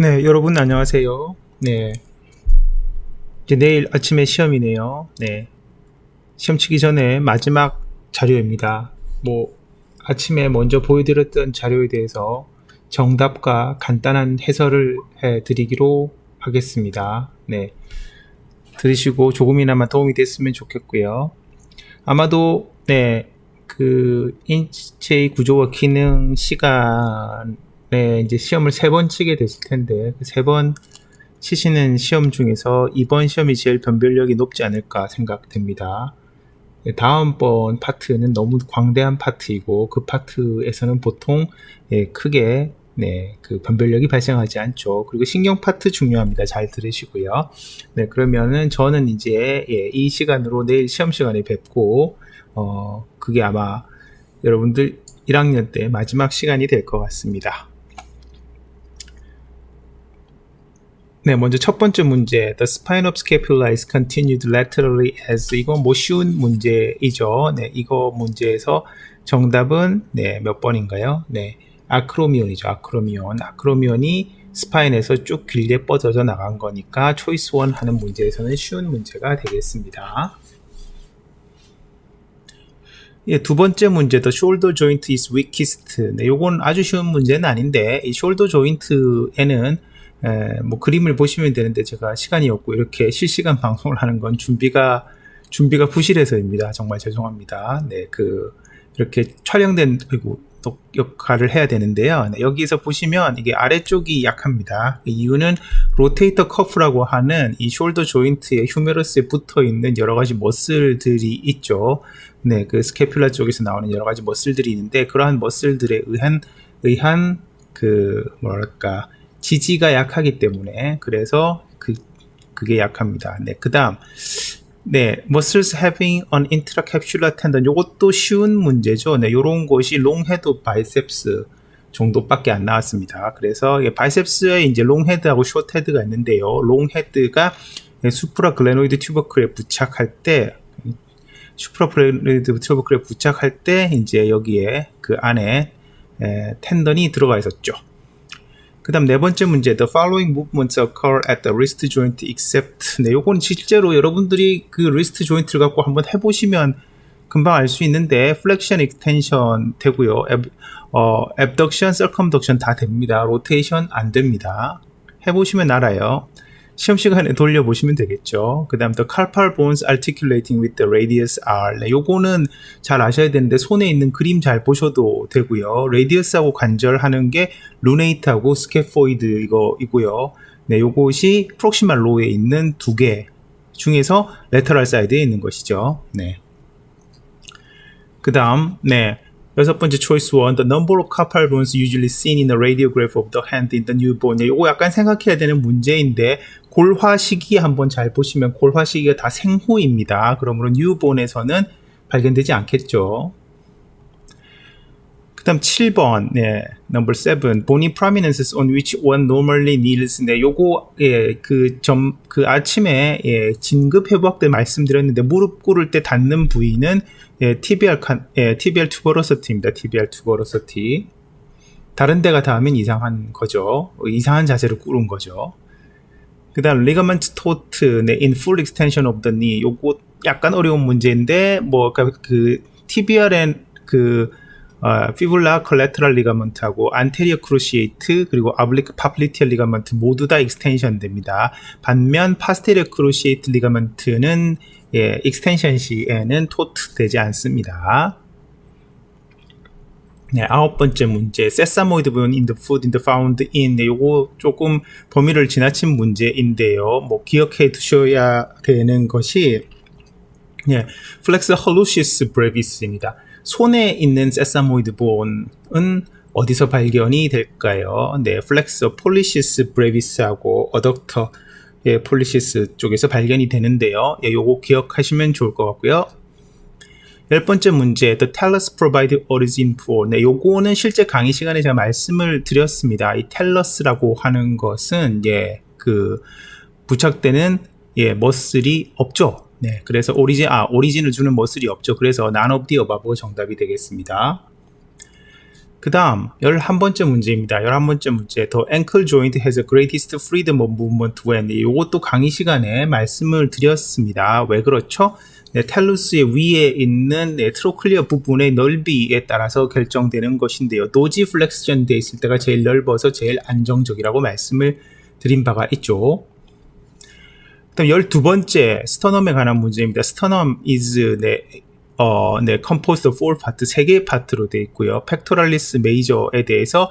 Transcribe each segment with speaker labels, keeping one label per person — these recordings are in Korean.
Speaker 1: 네, 여러분 안녕하세요. 네. 이제 내일 아침에 시험이네요. 네. 시험 치기 전에 마지막 자료입니다. 뭐 아침에 먼저 보여드렸던 자료에 대해서 정답과 간단한 해설을 해 드리기로 하겠습니다. 네. 들으시고 조금이나마 도움이 됐으면 좋겠고요. 아마도 네. 그 인체의 구조와 기능 시간 네, 이제 시험을 세 번 치게 됐을 텐데 그 세번 치시는 시험 중에서 이번 시험이 제일 변별력이 높지 않을까 생각됩니다. 네, 다음번 파트는 너무 광대한 파트이고 그 파트에서는 보통 예, 크게 네, 그 변별력이 발생하지 않죠. 그리고 신경 파트 중요합니다. 잘 들으시고요. 네, 그러면은 저는 이제 예, 이 시간으로 내일 시험 시간에 뵙고 어, 그게 아마 여러분들 1학년 때 마지막 시간이 될 것 같습니다. 네, 먼저 첫 번째 문제. The spine of scapula is continued laterally as 이건 뭐 쉬운 문제이죠. 네, 이거 문제에서 정답은 네, 몇 번인가요? 네, 아크로미온이죠. 아크로미온. 아크로미온이 스파인에서 쭉 길게 뻗어져 나간 거니까 초이스 원 하는 문제에서는 쉬운 문제가 되겠습니다. 예, 두 번째 문제, the shoulder joint is weakest. 네, 요건 아주 쉬운 문제는 아닌데, 이 shoulder joint에는 에, 뭐 그림을 보시면 되는데 제가 시간이 없고 이렇게 실시간 방송을 하는 건 준비가 준비가 부실해서입니다. 정말 죄송합니다. 네, 그 이렇게 촬영된 그리고 또 역할을 해야 되는데요. 네, 여기서 보시면 이게 아래쪽이 약합니다. 그 이유는 로테이터 커프라고 하는 이 숄더 조인트의 휴메러스에 붙어 있는 여러 가지 머슬들이 있죠. 네, 그 스케퓰라 쪽에서 나오는 여러 가지 머슬들이 있는데 그러한 머슬들에 의한 의한 그 뭐랄까 지지가 약하기 때문에 그래서 그 그게 약합니다. 네, 그다음 네, muscles having an intracapsular tendon 요것도 쉬운 문제죠. 네, 요런 것이 롱헤드 바이셉스 정도밖에 안 나왔습니다. 그래서 바이셉스에 이제 롱헤드하고 숏헤드가 있는데요. 롱헤드가 수프라 글레노이드 튜버클에 부착할 때 수프라 글레노이드 튜버클에 부착할 때 이제 여기에 그 안에 에, 텐던이 들어가 있었죠. 그 다음 네 번째 문제 The following movements occur at the wrist joint except 네, 요건 실제로 여러분들이 그 wrist joint를 갖고 한번 해보시면 금방 알 수 있는데 flexion, extension 되고요 ab, 어, abduction, circumduction 다 됩니다 rotation 안 됩니다 해보시면 알아요 시험 시간에 돌려보시면 되겠죠. 그 다음 또 carpal bones articulating with the radius R. 네, 요거는 잘 아셔야 되는데 손에 있는 그림 잘 보셔도 되고요. radius하고 관절하는 게 lunate하고 scaphoid 이거이고요. 네, 요것이 proximal low에 있는 두 개 중에서 lateral side에 있는 것이죠. 네. 그 다음, 네. 여섯 번째 choice one, the number of carpal bones usually seen in the radiograph of the hand in the newborn. 네, 요거 약간 생각해야 되는 문제인데 골화 시기 한번 잘 보시면 골화 시기가 다 생후입니다. 그러므로 뉴본에서는 발견되지 않겠죠. 그 다음 7번, 네, number 7, bony prominences on which one normally kneels. 네, 요거, 예, 그 점, 그 아침에, 예, 진급 회복 때 말씀드렸는데, 무릎 꿇을 때 닿는 부위는, 예, tibial, 칸, 예, tibial tuberosity입니다. tibial tuberosity. 다른 데가 닿으면 이상한 거죠. 이상한 자세로 꿇은 거죠. 그 다음 리가먼트 토트 네, in full extension of the knee 요거 약간 어려운 문제인데 뭐그 그 TBRN 그 어, 피블라 컬레트럴 리가먼트하고 안테리어 크루시에이트 그리고 아블리크 파플리티얼 리가먼트 모두 다 익스텐션 됩니다. 반면 파스테리어 크루시에이트 리가먼트는 예, 익스텐션 시에는 토트 되지 않습니다. 네, 아홉 번째 문제. 세사모이드 the food in the found in. 네, 요거 조금 범위를 지나친 문제인데요. 뭐 기억해 두셔야 되는 것이 네, 플렉스 헐루시스 브레비스입니다. 손에 있는 세사모이드 본은 어디서 발견이 될까요? 네, 플렉스 폴리시스 브레비스하고 어덕터 예, 폴리시스 쪽에서 발견이 되는데요. 예, 요거 기억하시면 좋을 것 같고요. 열 번째 문제, The tellus provide origin for. 네, 요거는 실제 강의 시간에 제가 말씀을 드렸습니다. 이 tellus라고 하는 것은, 예, 그, 부착되는, 예, 머슬이 없죠. 네, 그래서 오리진, 아, 오리진을 주는 머슬이 없죠. 그래서 none of the above가 정답이 되겠습니다. 그 다음 11번째 문제입니다. 11번째 문제 The ankle joint has the greatest freedom of movement when 이것도 강의 시간에 말씀을 드렸습니다. 왜 그렇죠? 네, 텔루스의 위에 있는 네, 트로클리어 부분의 넓이에 따라서 결정되는 것인데요. 노지 플렉스전 되어 있을 때가 제일 넓어서 제일 안정적이라고 말씀을 드린 바가 있죠. 그다음 12번째 스터넘에 관한 문제입니다. 스터넘 is 네, 어, 네, 컴포스트 4 파트 세 개의 파트로 되어 있고요. 팩토랄리스 메이저에 대해서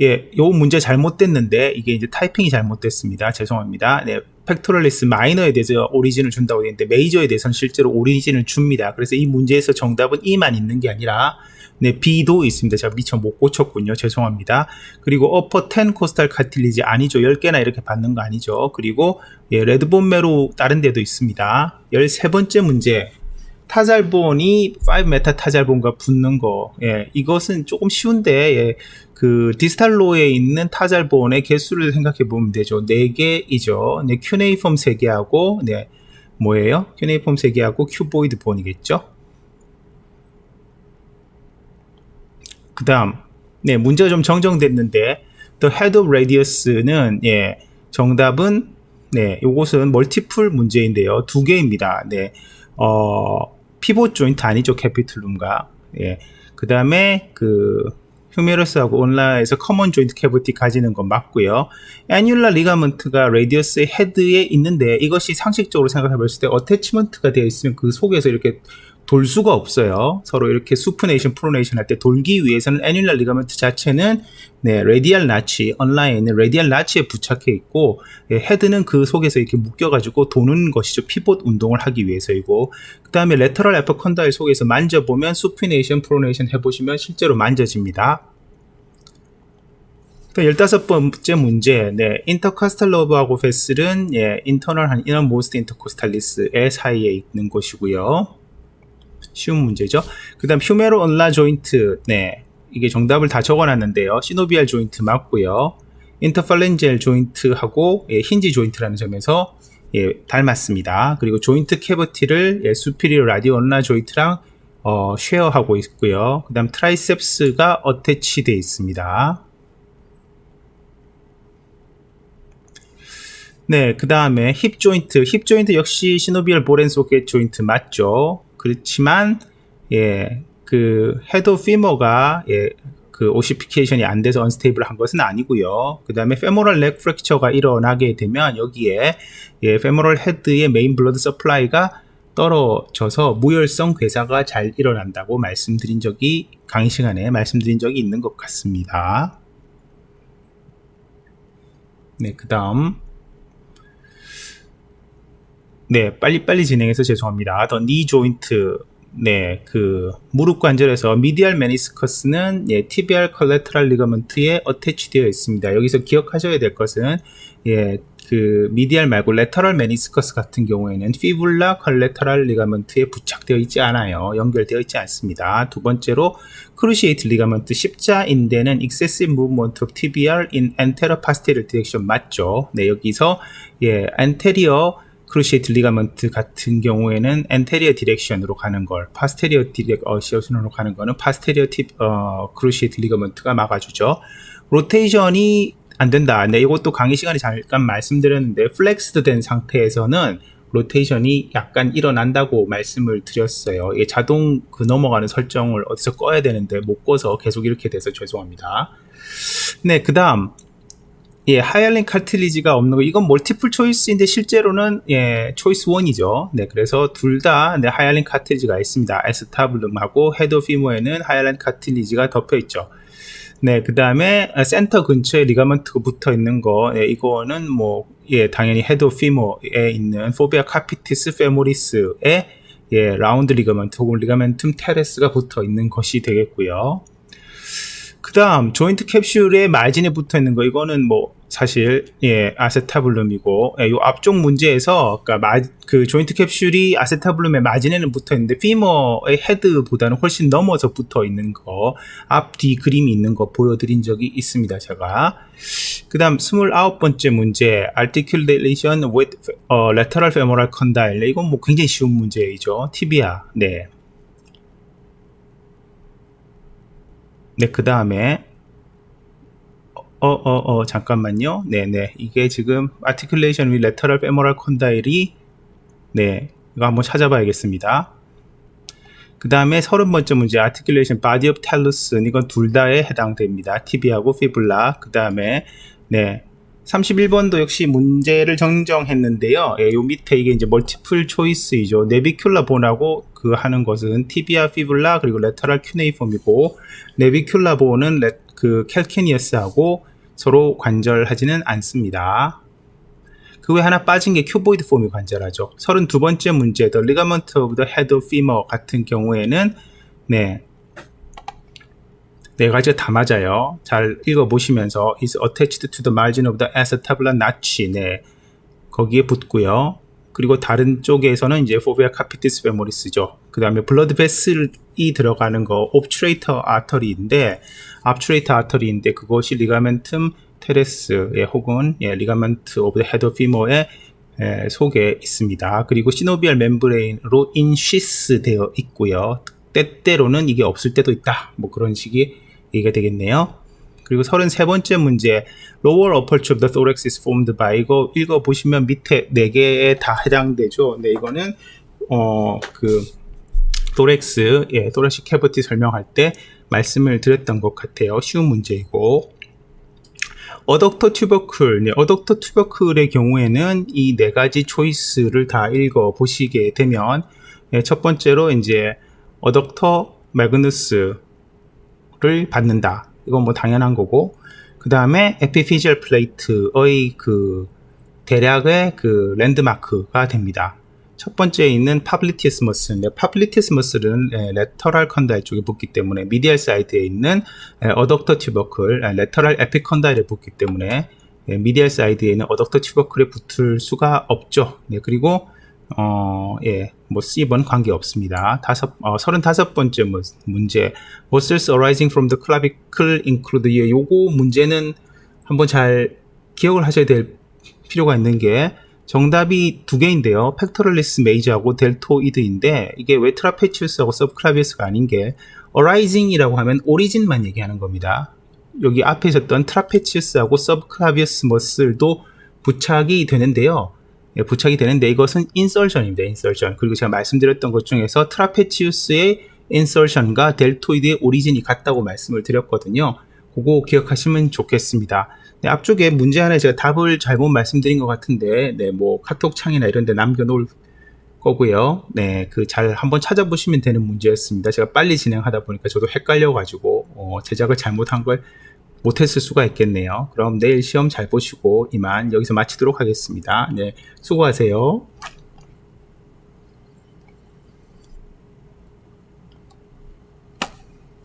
Speaker 1: 예, 요 문제 잘못됐는데 이게 이제 타이핑이 잘못됐습니다. 죄송합니다. 네, 팩토럴리스 마이너에 대해서 오리진을 준다고 했는데 메이저에 대해서는 실제로 오리진을 줍니다. 그래서 이 문제에서 정답은 E만 있는 게 아니라 네, B도 있습니다. 제가 미처 못 고쳤군요. 죄송합니다. 그리고 어퍼 10 코스탈 카틸리지 아니죠. 10개나 이렇게 받는 거 아니죠. 그리고 예, 레드본 메로 다른 데도 있습니다. 13번째 문제. 타잘본이 5 메타 타잘본과 붙는 거. 예, 이것은 조금 쉬운데 예, 그 디스탈로에 있는 타잘본의 개수를 생각해 보면 되죠. 4개이죠. 네, 큐네이폼 3개하고 네. 뭐예요? 큐네이폼 3개하고 큐보이드 본이겠죠. 그 다음 네, 문제가 좀 정정됐는데 The head of radius는 예, 정답은 네, 요것은 멀티플 문제인데요. 두 개입니다. 네. 어, 피봇 조인트 아니죠. 캐피툴룸과. 예. 그다음에 그 휴메러스하고 온라에서 커먼 조인트 캐비티 가지는 건 맞고요. 애뉴라 리가먼트가 레디어스의 헤드에 있는데 이것이 상식적으로 생각해 봤을 때 어태치먼트가 되어 있으면 그 속에서 이렇게 돌 수가 없어요. 서로 이렇게 수프네이션, 프로네이션 할 때 돌기 위해서는 애뉴라 리가먼트 자체는 네, 레디알 나치, 온라인은 레디알 나치에 부착해 있고 예, 헤드는 그 속에서 이렇게 묶여가지고 도는 것이죠. 피봇 운동을 하기 위해서이고 그 다음에 레터럴 에퍼컨다일 속에서 만져보면 수피네이션, 프로네이션 해보시면 실제로 만져집니다. 또 열다섯 번째 문제, 네, 인터카스탈 러브하고 베슬은 예, 인터널 한 이너 모스트 인터코스탈리스의 사이에 있는 곳이고요. 쉬운 문제죠. 그 다음 휴메로 언라 조인트, 네, 이게 정답을 다 적어놨는데요. 시노비알 조인트 맞고요. 인터팔렌젤 조인트하고 예, 힌지 조인트라는 점에서 예, 닮았습니다. 그리고 조인트 캐버티를 예, 수피리오 라디오 언라 조인트랑 어, 쉐어하고 있고요. 그 다음 트라이셉스가 어태치되어 있습니다. 네, 그 다음에 힙 조인트. 힙 조인트 역시 시노비얼 보렌 소켓 조인트 맞죠? 그렇지만, 예, 그 헤드 피머가 예, 그 오시피케이션이 안 돼서 언스테이블한 것은 아니고요. 그 다음에 페모럴 렉 프랙처가 일어나게 되면 여기에 예, 페모럴 헤드의 메인 블러드 서플라이가 떨어져서 무혈성 괴사가 잘 일어난다고 말씀드린 적이 강의 시간에 말씀드린 적이 있는 것 같습니다. 네, 그 다음 네, 빨리빨리 진행해서 죄송합니다. 더 니 조인트 네, 그 무릎 관절에서 미디얼 메니스커스는 예, 티비알 컬레트럴 리가먼트에 어태치되어 있습니다. 여기서 기억하셔야 될 것은 예, 그 미디얼 말고 레터럴 메니스커스 같은 경우에는 피블라 컬레터럴 리가먼트에 부착되어 있지 않아요. 연결되어 있지 않습니다. 두 번째로 크루시에이트 리가먼트 십자인대는 excessive movement of tibial in anterior posterior direction 맞죠? 네, 여기서 예, anterior 크루시에이트 리가먼트 같은 경우에는 엔테리어 디렉션으로 가는 걸 파스테리어 디렉션으로 가는 거는 파스테리어 팁 어, 크루시에이트 리가먼트가 막아주죠. 로테이션이 안 된다. 네, 이것도 강의 시간에 잠깐 말씀드렸는데 플렉스드 된 상태에서는 로테이션이 약간 일어난다고 말씀을 드렸어요. 이게 자동 그 넘어가는 설정을 어디서 꺼야 되는데 못 꺼서 계속 이렇게 돼서 죄송합니다. 네, 그 다음 예, 하이알린 카틸리지가 없는 거 이건 멀티플 초이스인데 실제로는 예, 초이스 1이죠. 네, 그래서 둘다 네, 하이알린 카틸리지가 있습니다. 에스타블룸하고 헤더 피모에는 하이알린 카틸리지가 덮여 있죠. 네, 그 다음에 센터 근처에 리가먼트가 붙어 있는 거, 예, 이거는 뭐, 예, 당연히 헤더 피모에 있는 포비아 카피티스 페모리스에 예, 라운드 리가먼트 혹은 리가멘툼 테레스가 붙어 있는 것이 되겠고요. 그 다음, 조인트 캡슐에 마진에 붙어 있는 거, 이거는 뭐, 사실, 예, 아세타블룸이고, 예, 요 앞쪽 문제에서, 그니까, 마, 그 조인트 캡슐이 아세타블룸의 마진에는 붙어 있는데, 피머의 헤드보다는 훨씬 넘어서 붙어 있는 거, 앞, 뒤 그림이 있는 거 보여드린 적이 있습니다, 제가. 그 다음, 29번째 문제, articulation with 어, lateral femoral condyle. 이건 뭐 굉장히 쉬운 문제이죠. 티비아. 네. 네, 그 다음에, 어, 어, 어, 잠깐만요. 네네. 이게 지금, articulation with lateral femoral condyle이, 네, 이거 한번 찾아봐야겠습니다. 그 다음에 서른 번째 문제, articulation body of talus. 이건 둘 다에 해당됩니다. 티비하고 피블라. 그 다음에, 네. 31번도 역시 문제를 정정했는데요. 예, 요 밑에 이게 이제 멀티플 초이스이죠. 네비큘라 본하고 그 하는 것은 티비아 피블라 그리고 레터럴 큐네이폼이고 네비큘라 본은 레, 그 캘케니어스하고 서로 관절하지는 않습니다. 그 외 하나 빠진 게 큐보이드 폼이 관절하죠. 32번째 문제, ligament of the head of femur 같은 경우에는 네, 네 가지가 다 맞아요. 잘 읽어보시면서 is attached to the margin of the acetabulum notch. 네. 거기에 붙고요. 그리고 다른 쪽에서는 이제 fovea capitis femoris죠. 그 다음에 blood vessel이 들어가는 거 obturator artery인데 obturator artery인데 그것이 ligamentum teres 예, 혹은 예, head of femur의 예, 속에 있습니다. 그리고 시노비얼 멤브레인으로 인시스 되어 있고요. 때때로는 이게 없을 때도 있다. 뭐 그런 식의 얘기가 되겠네요. 그리고 33번째 문제 lower aperture of the thorax is formed by 이거 읽어 보시면 밑에 4개에 다 해당되죠. 네, 이거는 어그 thorax, 예, thoracic cavity 설명할 때 말씀을 드렸던 것 같아요. 쉬운 문제이고 어덕터 튜버클, 네, 어덕터 튜버클의 경우에는 이 네 가지 초이스를 다 읽어 보시게 되면 예, 첫 번째로 이제 어덕터 매그누스를 받는다. 이건 뭐 당연한 거고 그 다음에 에피피지얼 플레이트의 그 대략의 그 랜드마크가 됩니다. 첫 번째 있는 파블리티스 머슬. 네, 파블리티스 머슬은 예, 레터럴 컨다일 쪽에 붙기 때문에 미디얼 사이드에 있는 예, 어덕터 튜버클, 예, 레터럴 에피컨다일에 붙기 때문에 예, 미디얼 사이드에 있는 어덕터 튜버클에 붙을 수가 없죠. 네, 그리고 어, 예, 뭐 C번 관계 없습니다. 다섯, 어, 35번째 뭐, 문제. Muscles arising from the clavicle include 예, 요거 문제는 한번 잘 기억을 하셔야 될 필요가 있는 게 정답이 두 개인데요. 팩토럴리스 메이저하고 델토이드인데 이게 왜 트라페치우스하고 서브클라비우스가 아닌 게 arising이라고 하면 오리진만 얘기하는 겁니다. 여기 앞에 있었던 트라페치우스하고 서브클라비우스 머슬도 부착이 되는데요. 예, 부착이 되는데 이것은 인설션입니다. 인설션. 그리고 제가 말씀드렸던 것 중에서 트라페치우스의 인설션과 델토이드의 오리진이 같다고 말씀을 드렸거든요. 그거 기억하시면 좋겠습니다. 네, 앞쪽에 문제 하나 제가 답을 잘못 말씀드린 것 같은데, 네, 뭐 카톡 창이나 이런 데 남겨놓을 거고요. 네, 그 잘 한번 찾아보시면 되는 문제였습니다. 제가 빨리 진행하다 보니까 저도 헷갈려가지고, 어, 제작을 잘못한 걸 못했을 수가 있겠네요. 그럼 내일 시험 잘 보시고 이만 여기서 마치도록 하겠습니다. 네, 수고하세요.